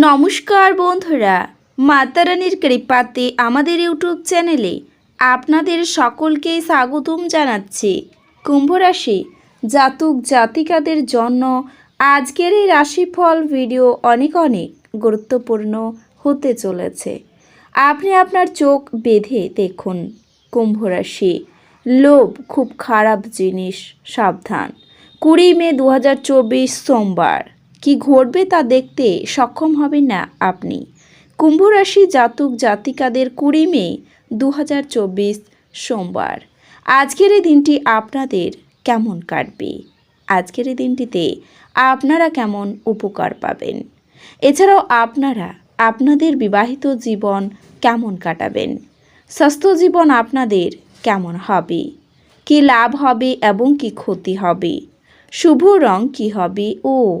নমস্কার বন্ধুরা, মাতারানির কৃপাতে আমাদের ইউটিউব চ্যানেলে আপনাদের সকলকেই স্বাগতম জানাচ্ছি। কুম্ভ রাশি জাতক জাতিকাদের জন্য আজকের এই রাশিফল ভিডিও অনেক অনেক গুরুত্বপূর্ণ হতে চলেছে। আপনি আপনার চোখ বেঁধে দেখুন কুম্ভ রাশি। লোভ খুব খারাপ জিনিস, সাবধান। কুড়ি মে দু হাজার চব্বিশ সোমবার। কি ঘটবে তা দেখতে সক্ষম হবেন না আপনি। কুম্ভরাশি জাতক জাতিকাদের কুড়ি মে দু হাজার চব্বিশ সোমবার। আজকের এই দিনটি আপনাদের কেমন কাটবে? আজকের এই দিনটিতে আপনারা কেমন উপকার পাবেন? এছাড়াও আপনারা আপনাদের বিবাহিত জীবন কেমন কাটাবেন? স্বাস্থ্য জীবন আপনাদের কেমন হবে? কি লাভ হবে এবং কি ক্ষতি হবে? শুভ রং কি হবে ও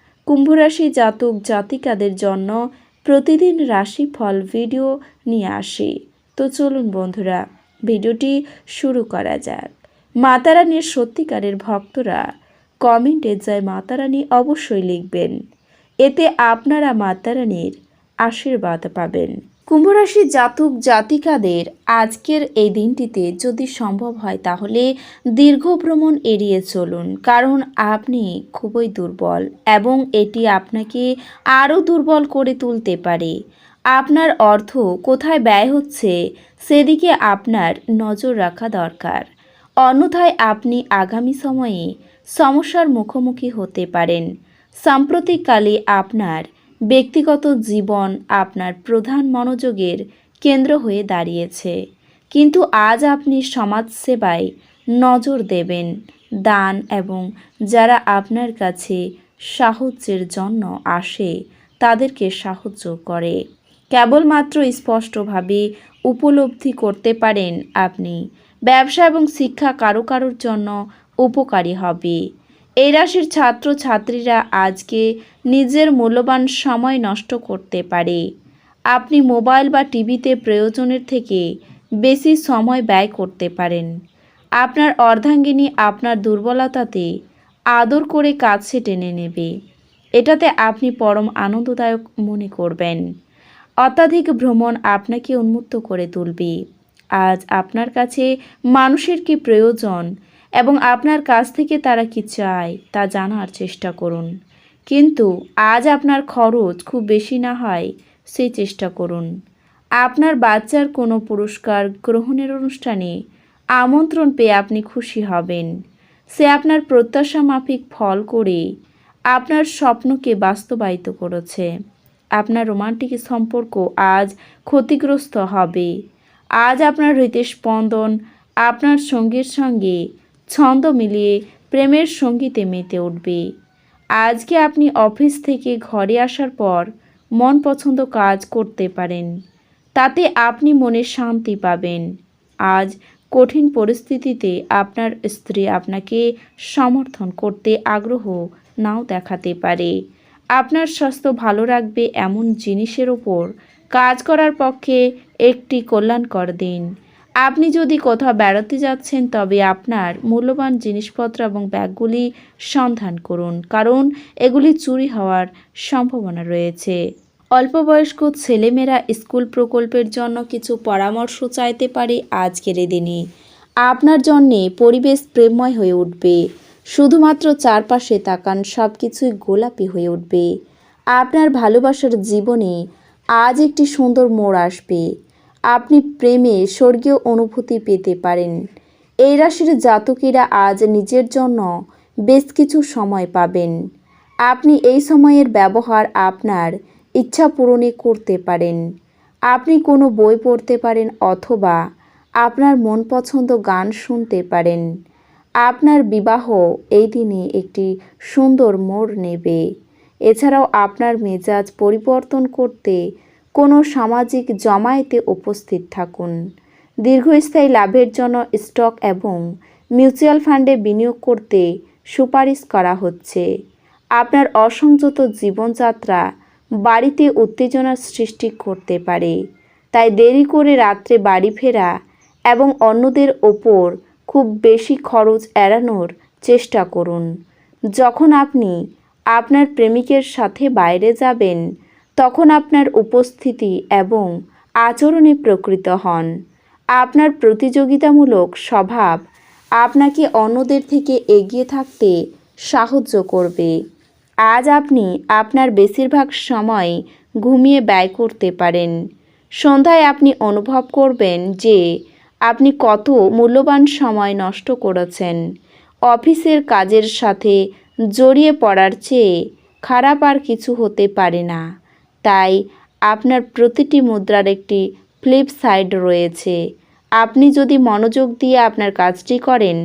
কুম্ভরাশি জাতক জাতিকাদের জন্য প্রতিদিন রাশি ফল ভিডিও নিয়ে আসি। তো চলুন বন্ধুরা, ভিডিওটি শুরু করা যাক। মাতারানির সত্যিকারের ভক্তরা কমেন্টে জয় মাতারানি অবশ্যই লিখবেন। এতে আপনারা মাতারানির আশীর্বাদ পাবেন। কুম্ভরাশি জাতক জাতিকাদের আজকের এই দিনটিতে যদি সম্ভব হয় তাহলে দীর্ঘ ভ্রমণ এড়িয়ে চলুন, কারণ আপনি খুবই দুর্বল এবং এটি আপনাকে আরও দুর্বল করে তুলতে পারে। আপনার অর্থ কোথায় ব্যয় হচ্ছে সেদিকে আপনার নজর রাখা দরকার। অন্যথায় আপনি আগামী সময়ে সমস্যার মুখোমুখি হতে পারেন। সাম্প্রতিককালে আপনার ব্যক্তিগত জীবন আপনার প্রধান মনোযোগের কেন্দ্র হয়ে দাঁড়িয়েছে। কিন্তু আজ আপনি সমাজসেবায় নজর দেবেন, দান এবং যারা আপনার কাছে সাহায্যের জন্য আসে, তাদেরকে সাহায্য করে। কেবলমাত্র স্পষ্টভাবে উপলব্ধি করতে পারেন আপনি। ব্যবসা এবং শিক্ষা কারও কারোর জন্য উপকারী হবে। এই রাশির ছাত্র ছাত্রীরা আজকে নিজের মূল্যবান সময় নষ্ট করতে পারে। আপনি মোবাইল বা টিভিতে প্রয়োজনের থেকে বেশি সময় ব্যয় করতে পারেন। আপনার অর্ধাঙ্গিনী আপনার দুর্বলতাতে আদর করে কাছে টেনে নেবে। এটাতে আপনি পরম আনন্দদায়ক মনে করবেন। অত্যাধিক ভ্রমণ আপনাকে উন্মুক্ত করে তুলবে। আজ আপনার কাছে মানুষের কি প্রয়োজন এবং আপনার কাছ থেকে তারা কি চায়, তা জানার চেষ্টা করুন। কিন্তু আজ আপনার খরচ খুব বেশি না হয় সেই চেষ্টা করুন। আপনার বাচ্চার কোনো পুরস্কার গ্রহণের অনুষ্ঠানে আমন্ত্রণ পেয়ে আপনি খুশি হবেন। সে আপনার প্রত্যাশা মাফিক ফল করে আপনার স্বপ্নকে বাস্তবায়িত করেছে। আপনার রোমান্টিক সম্পর্ক আজ ক্ষতিগ্রস্ত হবে। আজ আপনার হৃদয় স্পন্দন আপনার সঙ্গীর সঙ্গে ছন্দ মিলিয়ে প্রেমের সঙ্গীতে মেতে উঠবে। আজকে আপনি অফিস থেকে ঘরে আসার পর মন পছন্দ কাজ করতে পারেন। তাতে আপনি মনে শান্তি পাবেন। আজ কঠিন পরিস্থিতিতে আপনার স্ত্রী আপনাকে সমর্থন করতে আগ্রহ নাও দেখাতে পারে। আপনার স্বাস্থ্য ভালো রাখবে এমন জিনিসের ওপর কাজ করার পক্ষে একটি কল্যাণকর দিন। আপনি যদি কোথাও বেড়াতে যাচ্ছেন, তবে আপনার মূল্যবান জিনিসপত্র এবং ব্যাগগুলি সন্ধান করুন, কারণ এগুলি চুরি হওয়ার সম্ভাবনা রয়েছে। অল্পবয়স্ক ছেলেমেয়েরা স্কুল প্রকল্পের জন্য কিছু পরামর্শ চাইতে পারে আজকের দিনে। আপনার জন্যে পরিবেশ প্রেমময় হয়ে উঠবে। শুধুমাত্র চারপাশে তাকান সব কিছুই গোলাপি হয়ে উঠবে। আপনার ভালোবাসার জীবনে আজ একটি সুন্দর মোড় আসবে। আপনি প্রেমে স্বর্গীয় অনুভূতি পেতে পারেন। এই রাশির জাতকেরা আজ নিজের জন্য বেশ কিছু সময় পাবেন। আপনি এই সময়ের ব্যবহার আপনার ইচ্ছা পূরণে করতে পারেন। আপনি কোনো বই পড়তে পারেন অথবা আপনার মন পছন্দ গান শুনতে পারেন। আপনার বিবাহ এই দিনে একটি সুন্দর মোড় নেবে। এছাড়াও আপনার মেজাজ পরিবর্তন করতে কোনো সামাজিক জমায়েতে উপস্থিত থাকুন। দীর্ঘস্থায়ী লাভের জন্য স্টক এবং মিউচুয়াল ফান্ডে বিনিয়োগ করতে সুপারিশ করা হচ্ছে। আপনার অসংযত জীবনযাত্রা বাড়িতে উত্তেজনার সৃষ্টি করতে পারে। তাই দেরি করে রাত্রে বাড়ি ফেরা এবং অন্যদের ওপর খুব বেশি খরচ এড়ানোর চেষ্টা করুন। যখন আপনি আপনার প্রেমিকের সাথে বাইরে যাবেন তখন আপনার উপস্থিতি এবং আচরণে প্রকৃত হন। আপনার প্রতিযোগিতামূলক স্বভাব আপনাকে অন্যদের থেকে এগিয়ে থাকতে সাহায্য করবে। আজ আপনি আপনার বেশিরভাগ সময় ঘুমিয়ে ব্যয় করতে পারেন। সন্ধ্যায় আপনি অনুভব করবেন যে আপনি কত মূল্যবান সময় নষ্ট করেছেন। অফিসের কাজের সাথে জড়িয়ে পড়ার চেয়ে খারাপ আর কিছু হতে পারে না। তাই আপনার প্রতিটি মুদ্রার একটি ফ্লিপ সাইড রয়েছে। আপনি যদি মনোযোগ দিয়ে আপনার কাজটি করেন,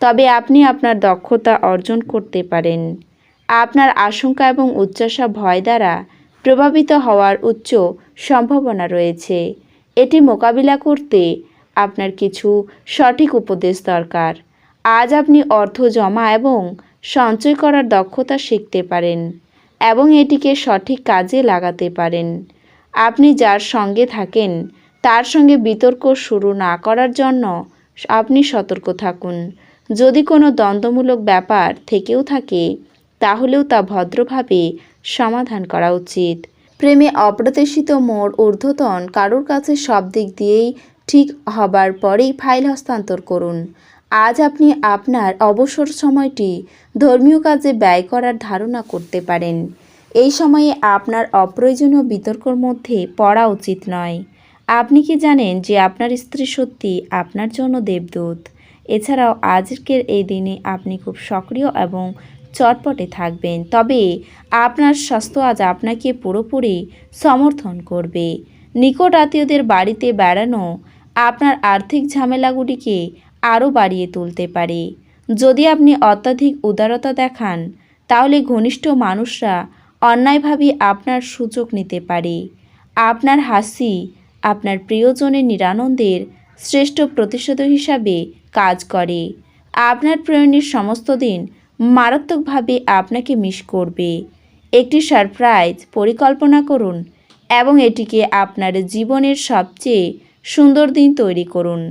তবে আপনি আপনার দক্ষতা অর্জন করতে পারেন। আপনার আশঙ্কা এবং উচ্চাসা ভয় দ্বারা প্রভাবিত হওয়ার উচ্চ সম্ভাবনা রয়েছে। এটি মোকাবিলা করতে আপনার কিছু সঠিক উপদেশ দরকার। আজ আপনি অর্থ জমা এবং সঞ্চয় করার দক্ষতা শিখতে পারেন। এবং এটিকে সঠিক কাজে লাগাতে পারেন। আপনি যার সঙ্গে থাকেন, তার সঙ্গে বিতর্ক শুরু না করার জন্য আপনি সতর্ক থাকুন। যদি কোনো দ্বন্দ্বমূলক ব্যাপার থেকেও থাকে, তাহলেও তা ভদ্রভাবে সমাধান করা উচিত। প্রেমে অপ্রত্যাশিত মোড় ঊর্ধ্বতন কারোর কাছে সব দিক দিয়েই ঠিক হবার পরেই ফাইল হস্তান্তর করুন। আজ আপনি আপনার অবসর সময়টি ধর্মীয় কাজে ব্যয় করার ধারণা করতে পারেন। এই সময়ে আপনার অপ্রয়োজনীয় বিতর্কর মধ্যে পড়া উচিত নয়। আপনি কি জানেন যে আপনার স্ত্রী সত্যি আপনার জন্য দেবদূত? এছাড়াও আজকের এই দিনে আপনি খুব সক্রিয় এবং চটপটে থাকবেন। তবে আপনার স্বাস্থ্য আজ আপনাকে পুরোপুরি সমর্থন করবে। নিকট আত্মীয়দের বাড়িতে বেড়ানো আপনার আর্থিক ঝামেলাগুলিকে আরও বাড়িয়ে তুলতে পারে। যদি আপনি অত্যাধিক উদারতা দেখান, তাহলে ঘনিষ্ঠ মানুষরা অন্যায়ভাবে আপনার সুযোগ নিতে পারে। আপনার হাসি, আপনার প্রিয়জনের নিরানন্দের শ্রেষ্ঠ প্রতিশোধ হিসাবে কাজ করে। আপনার প্রেরণের সমস্ত দিন মারাত্মকভাবে আপনাকে মিস করবে। একটি সারপ্রাইজ পরিকল্পনা করুন এবং এটিকে আপনার জীবনের সবচেয়ে সুন্দর দিন তৈরি করুন।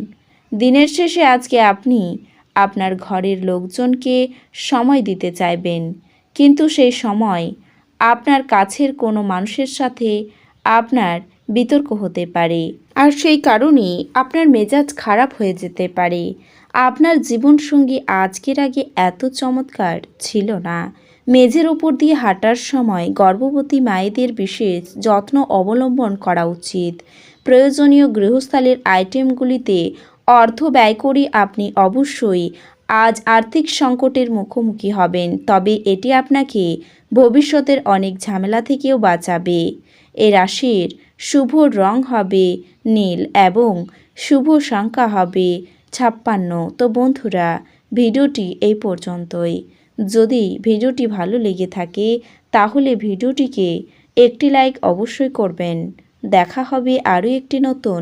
দিনের শেষে আজকে আপনি আপনার ঘরের লোকজনকে সময় দিতে চাইবেন। কিন্তু সেই সময় আপনার কাছের কোনো মানুষের সাথে আপনার বিতর্ক হতে পারে। আর সেই কারণে আপনার মেজাজ খারাপ হয়ে যেতে পারে। আপনার জীবনসঙ্গী আজকের আগে এত চমৎকার ছিল না। মেঝের ওপর দিয়ে হাঁটার সময় গর্ভবতী মায়েদের বিশেষ যত্ন অবলম্বন করা উচিত। প্রয়োজনীয় গৃহস্থালির আইটেমগুলিতে অর্থ ব্যয় করে আপনি অবশ্যই। আজ আর্থিক সংকটের মুখোমুখি হবেন, তবে এটি আপনাকে ভবিষ্যতের অনেক ঝামেলা থেকেও বাঁচাবে। এ রাশির শুভ রং হবে নীল এবং শুভ সংখ্যা হবে ছাপ্পান্ন। তো বন্ধুরা, ভিডিওটি এই পর্যন্তই। যদি ভিডিওটি ভালো লেগে থাকে, তাহলে ভিডিওটিকে একটি লাইক অবশ্যই করবেন। দেখা হবে আরও একটি নতুন